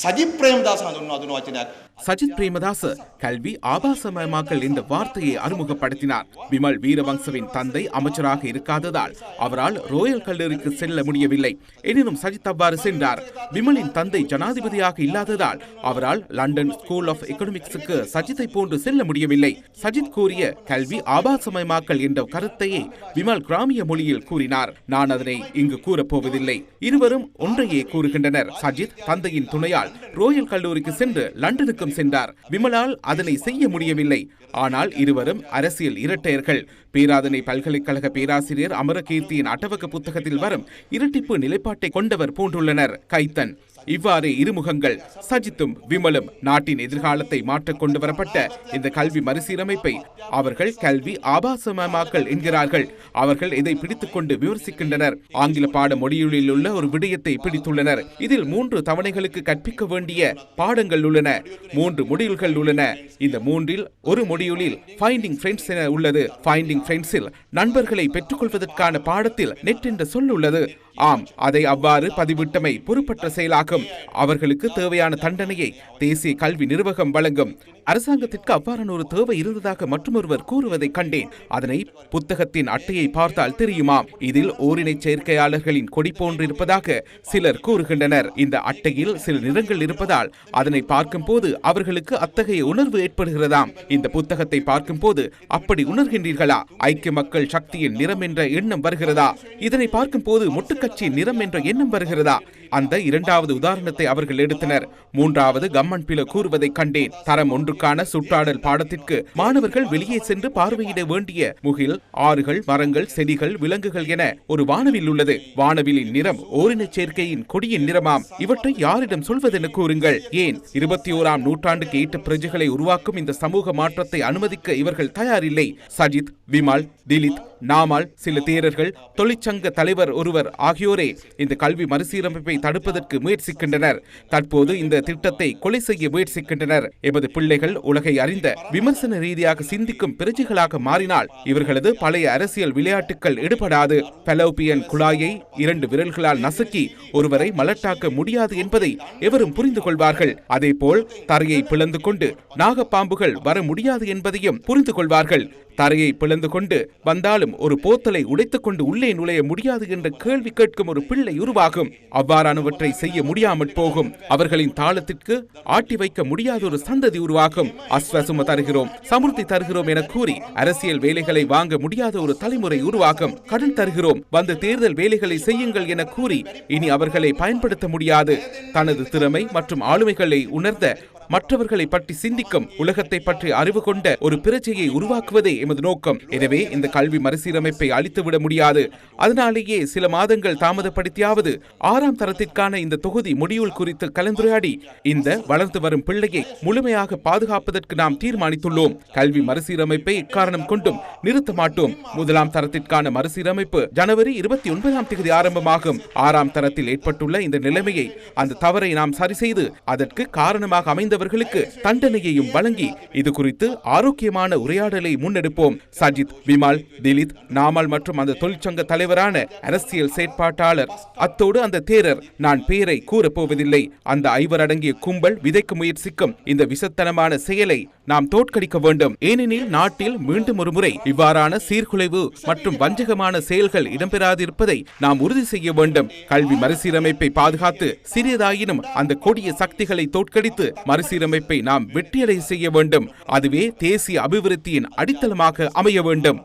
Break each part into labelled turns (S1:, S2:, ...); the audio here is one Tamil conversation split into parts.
S1: சஜித் பிரேமதாசன் உன்வாதுன வச்சனார்
S2: சஜித் பிரேமதாச கல்வி ஆபாசமயமாக்கல் என்ற வார்த்தையை அறிமுகப்படுத்தினார். விமல் வீரவங்சவின் தந்தை அமைச்சராக இருக்காததால் அவரால் ரோயல் கல்லூரிக்கு செல்ல முடியவில்லை. எனினும் சஜித் அவ்வாறு சென்றார். விமலின் தந்தை ஜனாதிபதியாக இல்லாததால் அவரால் லண்டன் ஸ்கூல் ஆஃப் எக்கனாமிக்ஸுக்கு சஜித்தை போன்று செல்ல முடியவில்லை. சஜித் கூறிய கல்வி ஆபாசமயமாக்கல் என்ற கருத்தையே விமல் கிராமிய மொழியில் கூறினார். நான் அதனை இங்கு கூறப்போவதில்லை. இருவரும் ஒன்றையே கூறுகின்றனர். சஜித் தந்தையின் துணையால் ரோயல் கல்லூரிக்கு சென்று லண்டனுக்கும் சென்றார். விமலால் அதனை செய்ய முடியவில்லை. ஆனால் இருவரும் அரசியல் இரட்டையர்கள். பேராதனை பல்கலைக்கழக பேராசிரியர் அமரகீர்த்தியின் அட்டவக புத்தகத்தில் வரும் இரட்டிப்பு நிலைப்பாட்டை கொண்டவர் போன்றுள்ளனர் கைத்தன். இவ்வாறு இருமுகங்கள் சஜித்தும் விமலும் நாட்டின் எதிர்காலத்தை மாற்றக் கொண்டு வரப்பட்ட இந்த கல்வி மறுசீரமைப்பை அவர்கள் கல்வி ஆபாசமயமாக்கல் என்கிறார்கள். அவர்கள் இதை பிடித்துக் கொண்டு விமர்சிக்கின்றனர். ஆங்கில பாட மொழியுளில் உள்ள ஒரு விடயத்தை பிடித்துள்ளனர். இதில் மூன்று தவணைகளுக்கு கற்பிக்க வேண்டிய பாடங்கள் உள்ளன. மூன்று முடிவுகள் உள்ளன. இந்த மூன்றில் ஒரு முடியுளில் ஃபைண்டிங் ஃப்ரெண்ட்ஸ் என உள்ளது. ஃபைண்டிங் ஃப்ரெண்ட்ஸில் நண்பர்களை பெற்றுக்கொள்வதற்கான பாடத்தில் நெட் என்ற சொல் உள்ளது. ஆம் அதை அவ்வாறு பதிவிட்டமை பொறுப்பற்ற செயலாக அவர்களுக்கு தேவையான தண்டனையை தேசிய கல்வி நிர்வாகம் வழங்கும். அரசாங்கத்திற்கு அவ்வாறான ஒரு தேவை இருந்ததாக மற்றொருவர் கூறுவதை கண்டேன். அதனை புத்தகத்தின் அட்டையை பார்த்தால் தெரியுமாம். இதில் ஓரினை சேர்க்கையாளர்களின் கொடி போன்றிருப்பதாக சிலர் கூறுகின்றனர். இந்த அட்டையில் சில நிறங்கள் இருப்பதால் அதனை பார்க்கும் போது அவர்களுக்கு அத்தகைய உணர்வு ஏற்படுகிறதாம். இந்த புத்தகத்தை பார்க்கும் போது அப்படி உணர்கின்றீர்களா? ஐக்கிய மக்கள் சக்தியின் நிறம் என்ற எண்ணம் வருகிறதா? இதனை பார்க்கும் போது முட்டுக்கட்சியின் நிறம் என்ற எண்ணம் வருகிறதா? அந்த இரண்டாவது உதாரணத்தை அவர்கள் எடுத்தனர். மூன்றாவது கம்மன் பில கூறுவதை கண்டேன். தரம் ஒன்று ஒன்றுக்கான சுற்றாடல் பாடத்திற்கு மாணவர்கள் வெளியே சென்று பார்வையிட வேண்டிய முகில் ஆறுகள் மரங்கள் செடிகள் விலங்குகள் என ஒரு வானவில் உள்ளது. வானவிலின் நிறம் ஓரினச் சேர்க்கையின் கொடியின் நிறமாம். இவற்றை யாரிடம் சொல்வதென கூறுங்கள். ஏன்? இருபத்தி ஓராம் நூற்றாண்டுக்கு ஏற்ற பிரஜைகளை உருவாக்கும் இந்த சமூக மாற்றத்தை அனுமதிக்க இவர்கள் தயாரில்லை. சஜித் விமால் திலித் நாமால் சில தேரர்கள் தொழிற்சங்க தலைவர் ஒருவர் ஆகியோரே இந்த கல்வி மறுசீரமைப்பை தடுப்பதற்கு முயற்சிக்கின்றனர். தற்போது இந்த திட்டத்தை கொலை செய்ய முயற்சிக்கின்றனர். எமது பிள்ளைகள் உலகை அறிந்த விமர்சன ரீதியாக சிந்திக்கும் பிரஜைகளாக மாறினால் இவர்களது பழைய அரசியல் விளையாட்டுகள் எடுபடாது. பலோபியன் குழாயை இரண்டு விரல்களால் நசுக்கி ஒருவரை மலட்டாக்க முடியாது என்பதை எவரும் புரிந்து கொள்வார்கள். அதேபோல் தரையை பிளந்து கொண்டு நாகப்பாம்புகள் வர முடியாது என்பதையும் புரிந்து கொள்வார்கள். தரையை பிளந்து கொண்டு வந்தாலும் ஒரு போத்தலை உடைத்துக் கொண்டு உள்ளே நுழைய முடியாது என்ற கேள்வி கேட்கும் ஒரு பிள்ளை உருவாகும். அவ்வாறானவற்றை செய்ய முடியாமற் போகும். அவர்களின் தாளத்திற்கு ஆட்டி வைக்க முடியாத ஒரு சந்ததி உருவாகும். அஸ்வசும தருகிறோம் சமுர்த்தி தருகிறோம் என கூறி அரசியல் வேலைகளை வாங்க முடியாத ஒரு தலைமுறை உருவாகும். கடன் தருகிறோம் வந்து தேர்தல் வேலைகளை செய்யுங்கள் என கூறி இனி அவர்களை பயன்படுத்த முடியாது. தனது திறமை மற்றும் ஆளுமைகளை உணர்ந்த மற்றவர்களை பற்றி சிந்திக்கும் உலகத்தை பற்றி அறிவு கொண்ட ஒரு பிரஜையை உருவாக்குவதே எமது நோக்கம். எனவே இந்த கல்வி மறுசீரமைப்பை அழித்துவிட முடியாது. அதனாலேயே சில மாதங்கள் தாமதப்படுத்தியாவது ஆறாம் தரத்திற்கான இந்த தொகுதி முடிவுள் குறித்து கலந்துரையாடி இந்த வளர்ந்து வரும் பிள்ளையை முழுமையாக பாதுகாப்பதற்கு நாம் தீர்மானித்துள்ளோம். கல்வி மறுசீரமைப்பை இக்காரணம் கொண்டும் நிறுத்த மாட்டோம். முதலாம் தரத்திற்கான மறுசீரமைப்பு ஜனவரி இருபத்தி ஒன்பதாம் தேதி ஆரம்பமாகும். ஆறாம் தரத்தில் ஏற்பட்டுள்ள இந்த நிலைமையை அந்த தவறை நாம் சரி செய்து அதற்கு காரணமாக அமைந்தவர்களுக்கு தண்டனையையும் வழங்கி இது குறித்து ஆரோக்கியமான உரையாடலை முன்னெடுப்போம். சஜித் விமால் திலித் நாமல் மற்றும் அந்த தொழிற்சங்க தலைவரான அரசியல் செயற்பாட்டாளர். அத்தோடு அந்த தேரர் நான் பெயரை கூறப்போவதில்லை. அந்த ஐவர் அடங்கிய கும்பல் விதைக்க முயற்சிக்கும் இந்த விசத்தனமான செயலை நாம் தோற்கடிக்க வேண்டும். ஏனெனில் நாட்டில் மீண்டும் ஒரு முறை இவ்வாறான சீர்குலைவு மற்றும் வஞ்சகமான செயல்கள் இடம்பெறாதிருப்பதை நாம் உறுதி செய்ய வேண்டும். கல்வி மறுசீரமைப்பை பாதுகாத்து சிறியதாயினும் அந்த கொடிய சக்திகளை தோற்கடித்து மறு மறுசீரமைப்பை நாம் வெற்றியடை செய்ய வேண்டும். அதுவே தேசிய அபிவிருத்தியின் அடித்தளமாக அமைய வேண்டும்.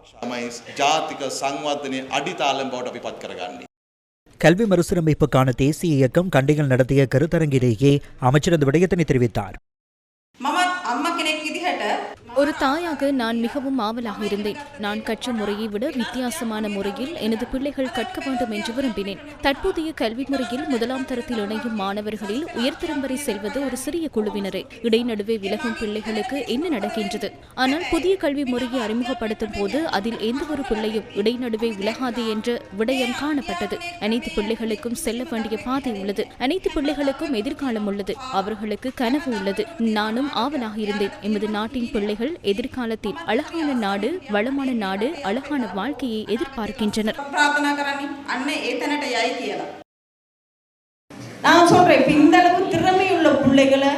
S3: கல்வி மறுசீரமைப்புக்கான தேசிய இயக்கம் கண்டிகள் நடத்திய கருத்தரங்கிலேயே அமைச்சர் அந்த விடயத்தினை தெரிவித்தார்.
S4: ஒரு தாயாக நான் மிகவும் ஆவலாக இருந்தேன். நான் கற்ற முறையை விட வித்தியாசமான முறையில் எனது பிள்ளைகள் கற்க வேண்டும் என்று விரும்பினேன். தற்போதைய கல்வி முறையில் முதலாம் தரத்தில் இணையும் மாணவர்களில் உயர்தரம் வரை செல்வது ஒரு சிறிய குழுவினரே. இடைநடுவே விலகும் பிள்ளைகளுக்கு என்ன நடக்கின்றது? ஆனால் புதிய கல்வி முறையை அறிமுகப்படுத்தும் போது அதில் எந்த ஒரு பிள்ளையும் இடைநடுவே விலகாது என்ற விடயம் காணப்பட்டது. அனைத்து பிள்ளைகளுக்கும் செல்ல வேண்டிய பாதை உள்ளது. அனைத்து பிள்ளைகளுக்கும் எதிர்காலம் உள்ளது. அவர்களுக்கு கனவு உள்ளது. நானும் ஆவலாக இருந்தேன். எமது நாட்டின் பிள்ளைகள் மாணவர்கள் எதிர்காலத்தில் அழகான நாடு வளமான நாடு அழகான வாழ்க்கையை எதிர்பார்க்கின்றனர்.
S5: நான் சொல்றேன் இந்த அளவு திறமையுள்ள பிள்ளைகளை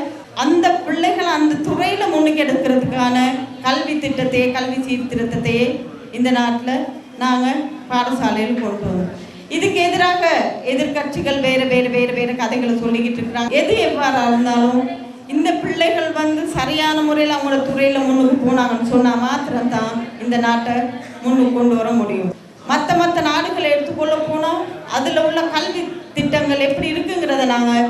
S5: அந்த பிள்ளைகளை அந்த துறையில முன்னுக்கு எடுக்கிறதுக்கான கல்வி திட்டத்தை கல்வி சீர்திருத்தத்தை இந்த நாட்டில் நாங்கள் பாடசாலையில் கொண்டு வரோம். இதுக்கு எதிராக எதிர்கட்சிகள் வேற வேற வேற வேற கதைகளை சொல்லிக்கிட்டு இருக்கிறாங்க. எது எவ்வாறு இருந்தாலும் பிள்ளைகள் வந்து சரியான முறையில் அவங்களோட துறையில் முன்னுக்கு போனாங்கன்னு சொன்னால் மாத்திரம்தான் இந்த நாட்டை முன்னுக்கு கொண்டு வர முடியும். மற்ற மற்ற நாடுகளை எடுத்துக்கொள்ள போனால் அதில் உள்ள கல்வி திட்டங்கள் எப்படி இருக்குங்கிறத நாங்கள்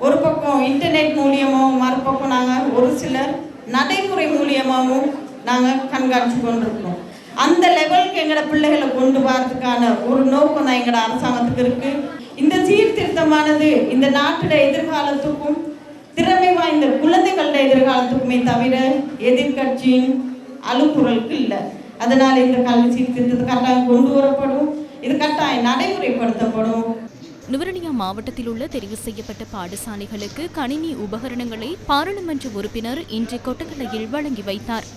S5: ஒரு பக்கம் இன்டர்நெட் மூலியமாகவும் மறுபக்கம் நாங்கள் ஒரு சிலர் நடைமுறை மூலியமாகவும் நாங்கள் கண்காணித்து கொண்டிருக்கிறோம் அந்த லெவலுக்கு எங்களோட பிள்ளைகளை கொண்டு வரதுக்கான ஒரு நோக்கம் தான் எங்களோட அரசாங்கத்துக்கு இருக்குது இந்த சீர்திருத்தமானது இந்த நாட்டோட எதிர்காலத்துக்கும் திறமை வாய்ந்த குழந்தைகளோட எதிர்காலத்துக்குமே தவிர எதிர்கட்சியின் அலுப்புறலுக்கு இல்லை. அதனால் இந்த கல்வி சீர்திருத்தத்தை கட்டாயம் கொண்டு வரப்படும். இது கட்டாயம் நடைமுறைப்படுத்தப்படும்.
S4: நுவரணியா மாவட்டத்தில் உள்ள தெரிவு செய்யப்பட்ட பாடசாலைகளுக்கு கணினி உபகரணங்களை பாராளுமன்ற உறுப்பினர் இன்று கொட்டக்கலையில் வழங்கி வைத்தார்.